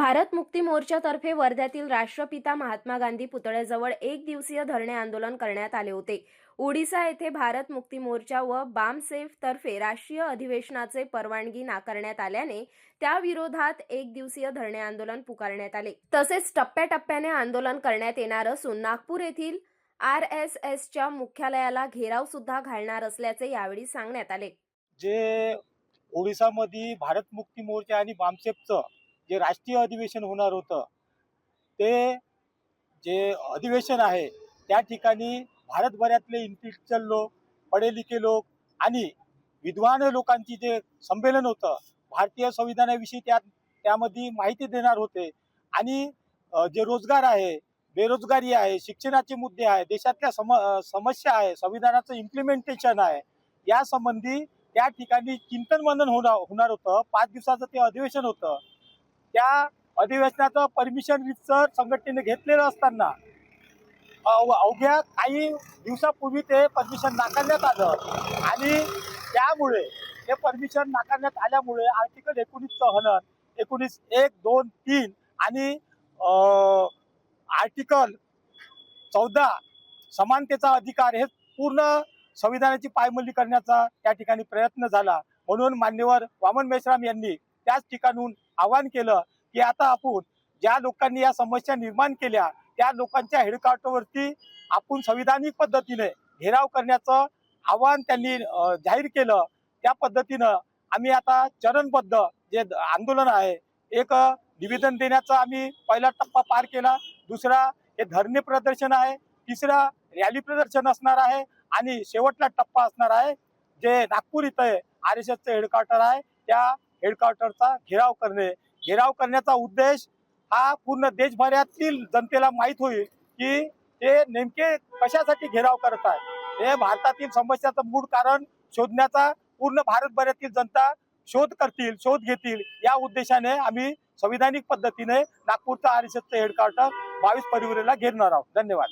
भारत मुक्ती मोर्चातर्फे वर्ध्यातील राष्ट्रपिता महात्मा गांधी पुतळ्याजवळ एक दिवसीय धरणे आंदोलन करण्यात आले होते. ओडिसा येथे भारत मुक्ती मोर्चा व बामसेफ तर्फे राष्ट्रीय अधिवेशनाचे परवानगी नाकारण्यात आल्याने त्या विरोधात एक दिवसीय धरणे आंदोलन पुकारण्यात आले. तसेच टप्प्याटप्प्याने आंदोलन करण्यात येणार असून नागपूर येथील आर एस एसच्या मुख्यालयाला घेराव सुद्धा घालणार असल्याचे यावेळी सांगण्यात आले. जे ओडिसामध्ये भारत मुक्ती मोर्चा आणि बामसेफचं जे राष्ट्रीय अधिवेशन होणार होतं ते जे अधिवेशन आहे त्या ठिकाणी भारतभरातले इंटेलेक्च्युअल लोक पढे लिखे लोक आणि विद्वान लोकांची जे संमेलन होतं भारतीय संविधानाविषयी त्या त्यामध्ये माहिती देणार होते. आणि जे रोजगार आहे बेरोजगारी आहे शिक्षणाचे मुद्दे आहे देशातल्या सम समस्या आहे संविधानाचं इम्प्लिमेंटेशन आहे या संबंधी त्या ठिकाणी चिंतन मनन होणार होणार होतं. पाच दिवसाचं ते अधिवेशन होतं. त्या अधिवेशनाचं परमिशन रितसर संघटनेने घेतलेलं असताना अवघ्या काही दिवसापूर्वी ते परमिशन नाकारण्यात आलं. आणि त्यामुळे हे परमिशन नाकारण्यात आल्यामुळे आर्टिकल एकोणीसचं हनन एकोणीस एक दोन तीन आणि आर्टिकल चौदा समानतेचा अधिकार हे पूर्ण संविधानाची पायमल्ली करण्याचा त्या ठिकाणी प्रयत्न झाला. म्हणून मान्यवर वामन मेश्राम यांनी त्याच ठिकाणून आवाहन केलं की आता आपण ज्या लोकांनी या समस्या निर्माण केल्या त्या लोकांच्या हेडक्वार्टरवरती आपण संविधानिक पद्धतीने घेराव करण्याचं आवाहन त्यांनी जाहीर केलं. त्या पद्धतीनं आम्ही आता चरणबद्ध जे आंदोलन आहे एक निवेदन देण्याचा आम्ही पहिला टप्पा पार केला. दुसरा हे धरणे प्रदर्शन आहे. तिसरा रॅली प्रदर्शन असणार आहे. आणि शेवटला टप्पा असणार आहे जे नागपूर इथं आहे आर एस एसचं हेडक्वार्टर आहे. त्या हेडक्वार्टरचा घेराव करणे. घेराव करण्याचा उद्देश हा पूर्ण देशभरातील जनतेला माहीत होईल की ते नेमके कशासाठी घेराव करत आहे हे भारतातील समस्याचं मूळ कारण शोधण्याचा पूर्ण भारतभरातील जनता शोध करतील शोध घेतील. या उद्देशाने आम्ही संविधानिक पद्धतीने नागपूरचा आर एस एसचं हेडक्वार्टर बावीस फेब्रुवारीला घेणार आहोत. धन्यवाद.